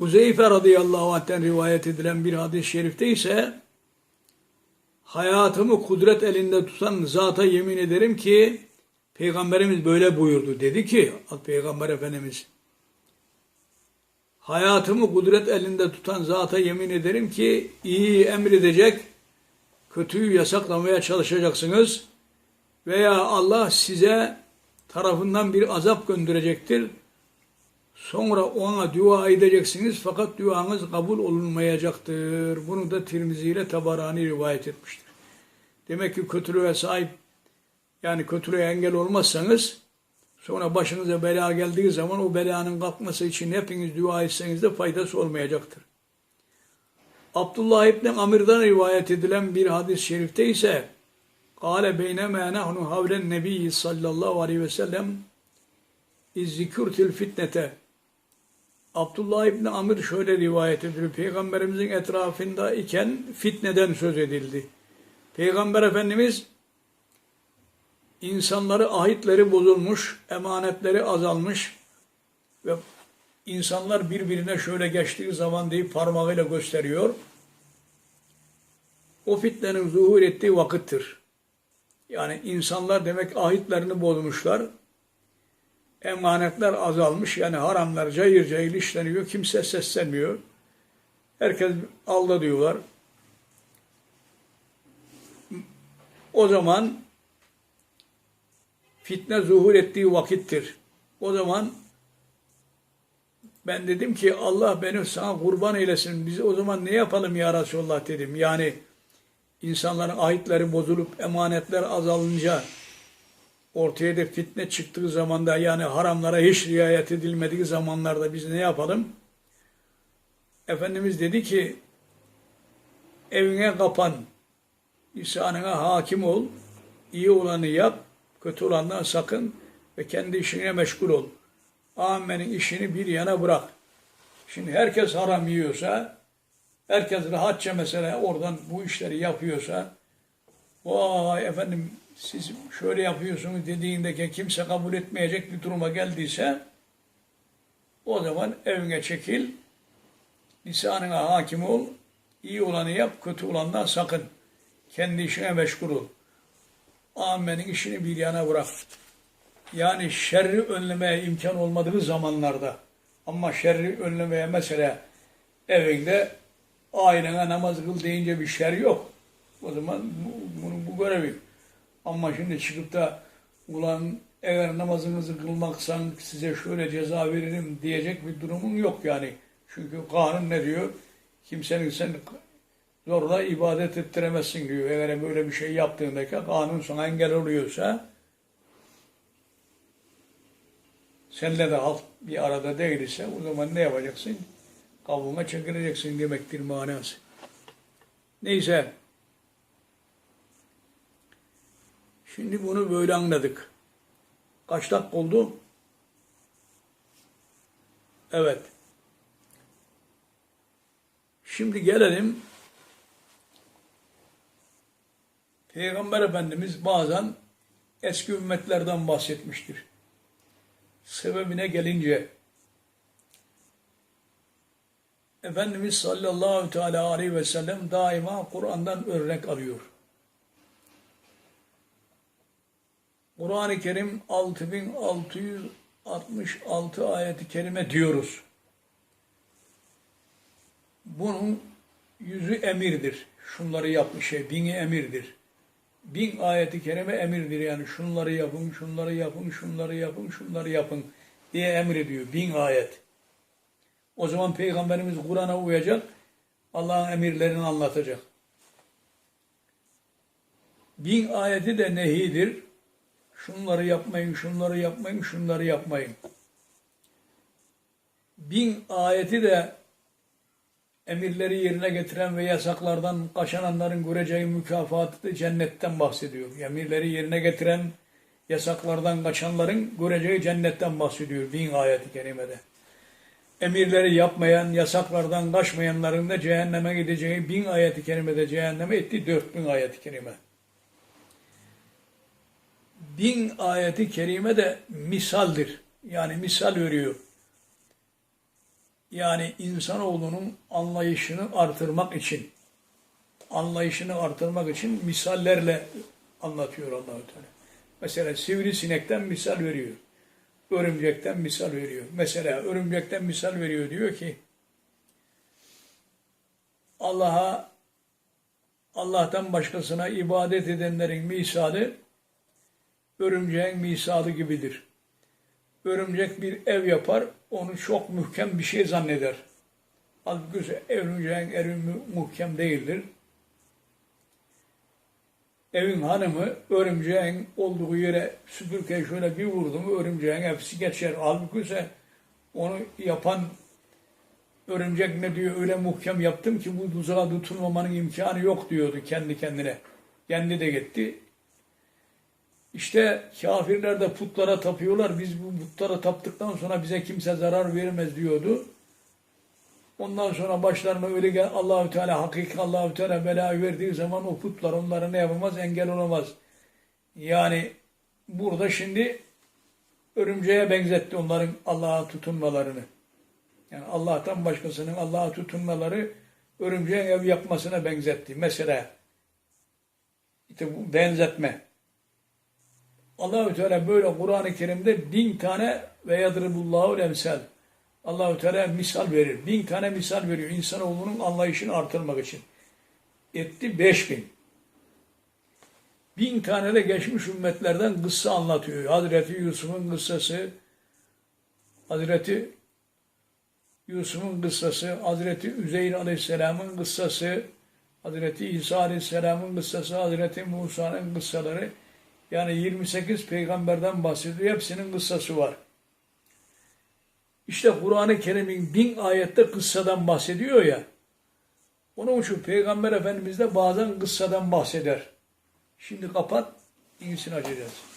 Huzeyfe radıyallahu anh'ten rivayet edilen bir hadis-i şerifte ise hayatımı kudret elinde tutan zata yemin ederim ki Peygamberimiz böyle buyurdu. Dedi ki Peygamber Efendimiz hayatımı kudret elinde tutan zata yemin ederim ki iyi emredecek, kötüyü yasaklamaya çalışacaksınız veya Allah size tarafından bir azap gönderecektir. Sonra ona dua edeceksiniz fakat duanız kabul olunmayacaktır. Bunu da Tirmizi ile Tabarani rivayet etmiştir. Demek ki kötülüğe sahip yani kötülüğe engel olmazsanız sonra başınıza bela geldiği zaman o belanın kalkması için hepiniz dua etseniz de faydası olmayacaktır. Abdullah İbni Amir'den rivayet edilen bir hadis-i şerifte ise Kale beyneme nahnu havlen nebiyyi sallallahu aleyhi ve sellem izzikürtil fitnete Abdullah İbni Amir şöyle rivayet ediyor. Peygamberimizin etrafında iken fitneden söz edildi. Peygamber Efendimiz insanları ahitleri bozulmuş, emanetleri azalmış ve insanlar birbirine şöyle geçtiği zaman deyip parmağıyla gösteriyor. O fitnenin zuhur ettiği vakittir. Yani insanlar demek ahitlerini bozmuşlar. Emanetler azalmış. Yani haramlar cayır cayır işleniyor. Kimse seslenmiyor. Herkes alda diyorlar. O zaman fitne zuhur ettiği vakittir. O zaman ben dedim ki Allah beni sana kurban eylesin. Biz o zaman ne yapalım ya Resulullah dedim. Yani insanların ahitleri bozulup emanetler azalınca ortaya da fitne çıktığı zamanda yani haramlara hiç riayet edilmediği zamanlarda biz ne yapalım? Efendimiz dedi ki evine kapan, lisanına hakim ol, iyi olanı yap, kötü olandan sakın ve kendi işine meşgul ol. Amenin işini bir yana bırak. Şimdi herkes haram yiyorsa, herkes rahatça mesela oradan bu işleri yapıyorsa, vay efendim siz şöyle yapıyorsunuz dediğindeki kimse kabul etmeyecek bir duruma geldiyse, o zaman evine çekil, lisanına hakim ol, iyi olanı yap, kötü olandan sakın. Kendi işine meşgul ol. Amenin işini bir yana bırak. Yani şerri önlemeye imkan olmadığı zamanlarda ama şerri önlemeye mesela evinde ailene namaz kıl deyince bir şer yok. O zaman bu, bunun bu görevi. Ama şimdi çıkıp da ulan eğer namazınızı kılmaksan size şöyle ceza veririm diyecek bir durumun yok yani. Çünkü kanun ne diyor? Kimsenin sen zorla ibadet ettiremezsin diyor. Eğer böyle bir şey yaptığındaki kanun sana engel oluyorsa senle de halk bir arada değilse o zaman ne yapacaksın? Kabuğuna çekileceksin demektir manası. Neyse. Şimdi bunu böyle anladık. Kaç dakika oldu? Evet. Şimdi gelelim Peygamber Efendimiz bazen eski ümmetlerden bahsetmiştir. Sebebine gelince Efendimiz sallallahu teala aleyhi ve sellem daima Kur'an'dan örnek alıyor. Kur'an-ı Kerim 6666 ayeti kerime diyoruz. Bunun yüzü emirdir. Şunları yapmış şey, bini emirdir bin ayeti kerime emirdir yani şunları yapın, şunları yapın, şunları yapın, şunları yapın diye emrediyor. Bin ayet. O zaman Peygamberimiz Kur'an'a uyacak, Allah'ın emirlerini anlatacak. Bin ayeti de nehidir. Şunları yapmayın, şunları yapmayın, şunları yapmayın. Bin ayeti de emirleri yerine getiren ve yasaklardan kaçananların göreceği mükafatı cennetten bahsediyor. Emirleri yerine getiren, yasaklardan kaçanların göreceği cennetten bahsediyor bin ayeti kerimede. Emirleri yapmayan, yasaklardan kaçmayanların da cehenneme gideceği bin ayeti kerimede cehenneme etti dört bin ayeti kerime. Bin ayeti kerime de misaldir. Yani misal veriyor Yani insanoğlunun anlayışını artırmak için, anlayışını artırmak için misallerle anlatıyor Allahu Teala. Mesela sivrisinekten misal veriyor. Örümcekten misal veriyor. Mesela örümcekten misal veriyor diyor ki Allah'a Allah'tan başkasına ibadet edenlerin misalı örümceğin misalı gibidir. Örümcek bir ev yapar, onu çok muhkem bir şey zanneder. Halbuki örümceğin evi mu- muhkem değildir. Evin hanımı örümceğin olduğu yere süpürgeyi şöyle bir vurdu mu örümceğin hepsi geçer. Halbuki onu yapan örümcek ne diyor öyle muhkem yaptım ki bu tuzağa tutulmamanın imkanı yok diyordu kendi kendine. Kendi de gitti. İşte kafirler de putlara tapıyorlar. Biz bu putlara taptıktan sonra bize kimse zarar vermez diyordu. Ondan sonra başlarına öyle gel Allahü Teala hakiki Allahü Teala belayı verdiği zaman o putlar onlara ne yapamaz? Engel olamaz. Yani burada şimdi örümceğe benzetti onların Allah'a tutunmalarını. Yani Allah'tan başkasının Allah'a tutunmaları örümceğin ev yapmasına benzetti. Mesela işte bu benzetme. Allahü Teala böyle Kur'an-ı Kerim'de bin tane ve yadribullahu emsal. Allahü Teala misal verir. Bin tane misal veriyor insanoğlunun anlayışını artırmak için. Etti beş bin. Bin tane de geçmiş ümmetlerden kıssa anlatıyor. Hazreti Yusuf'un kıssası, Hazreti Yusuf'un kıssası, Hazreti Üzeyr Aleyhisselam'ın kıssası, Hazreti İsa Aleyhisselam'ın kıssası, Hazreti Musa'nın kıssaları. Yani 28 peygamberden bahsediyor. Hepsinin kıssası var. İşte Kur'an-ı Kerim'in bin ayette kıssadan bahsediyor ya. Onun için Peygamber Efendimiz de bazen kıssadan bahseder. Şimdi kapat, iyisini açacağız.